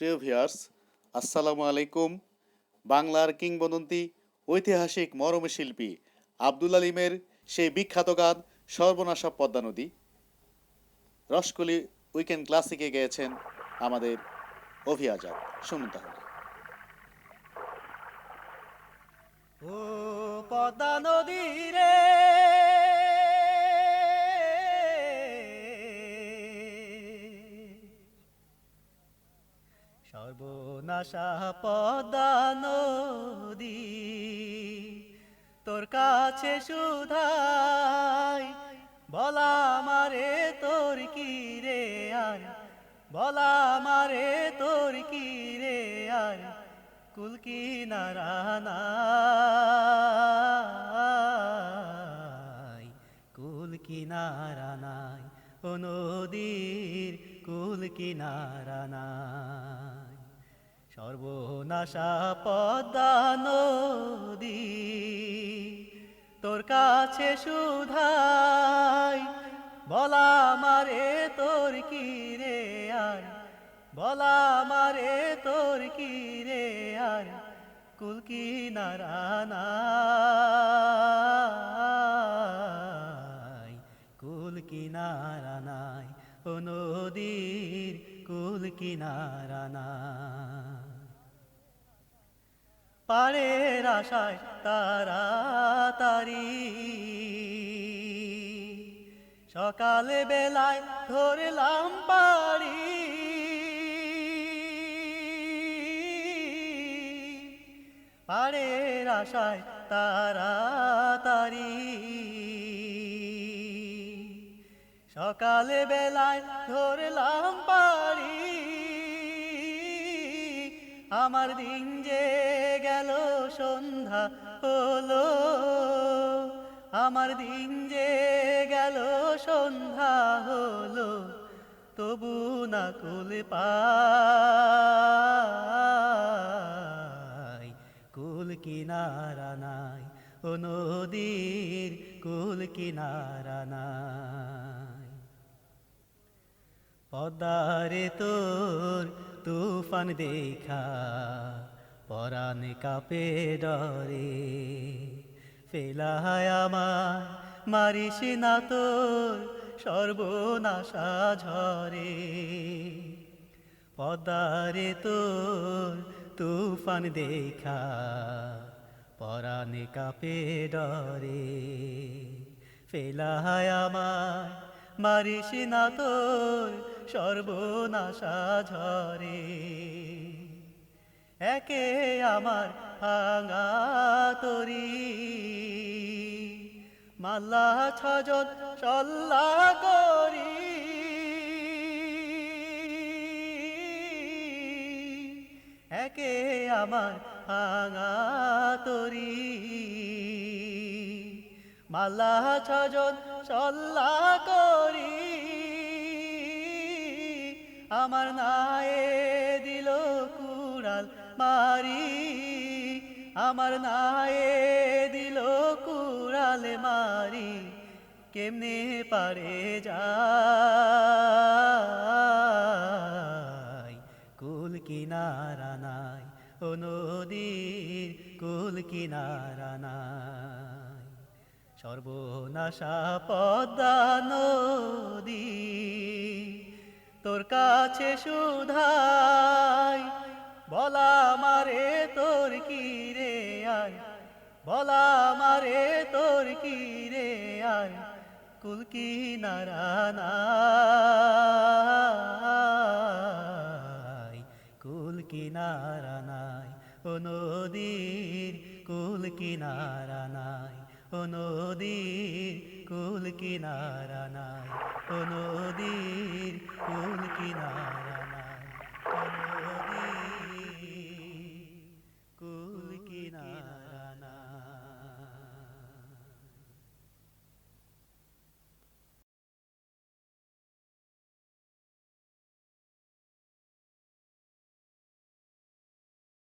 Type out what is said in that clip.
প্রিয় ভিউয়ার্স, আসসালামু আলাইকুম। বাংলার কিংবদন্তি ঐতিহাসিক মরমী শিল্পী আব্দুল আলিমের সেই বিখ্যাত গান সর্বনাশা পদ্মা নদী। রসকলি উইকেন্ড ক্লাসিকে গেয়েছেন আমাদের অভি আজাদ শুনুন তাহলে। ও পদ্মা নদী সর্বনাশা পদ্মা নদী তোর কাছে সুধাই, বলা মারে তোর কি রে আর বলা মারে তোর কি রে আর কুলকি নারানাই কুল কিনারানাই, ও নদীর কুল কিনারানাই। সর্বনাশা পদ্মা নদী তোর কাছে সুধাই, বলা মারে তোর কি রে আর, বলা মারে তোর কি রে আর কুলকি নারানাই কুল কি নারানাই ও নদীর কুল না। পাড়ের আশায় তাড়াতাড়ি সকালে বেলায় ধরলাম পাড়ি। পাড়ের আশায় তাড়াতাড়ি সকালে বেলায় ধরলাম পারি আমার দিন যে গেল, সন্ধ্যা হলো। আমার দিন যে গেল, সন্ধ্যা হলো। তবু না কুল পাই। কুল কিনারা নাই, ও নদীর কুল কিনারা নাই। পদ্মারে তোর তুফান দেখা, পরাণ কাপে ডরে। ফেলায় আমার, মারিস না তোর সর্বনাশা ঝরে। পদ্মারে তোর তুফান দেখা, পরাণ কাপে ডরে। ফেলায় আমার, মারিস না তোর সর্বনাশা ঝরে। একে আমার ভাঙা তরি। মাল্লা ছজন চল্লা করি। একে আমার ভাঙা তরি। মাল্লা ছজন চল্লা করি। আমার নায়ে দিল কুড়াল মারি। আমার নায়ে দিল কুড়াল মারি। কেমনে পারে যায়? কুল কিনারা নাই, ও নদীর কুল কিনারা নাই। সর্বনাশা পদ্মা নদী তোর কাছে সুধাই। বলা মারে তোর কি রে আর বলা মারে তোর কি রে আর কুল কি নারানাই কুল কি নারানাই ও নদীর কুল কি নারানাই নদীর কুল কিনারা নাই। ও নদীর কুল কিনারা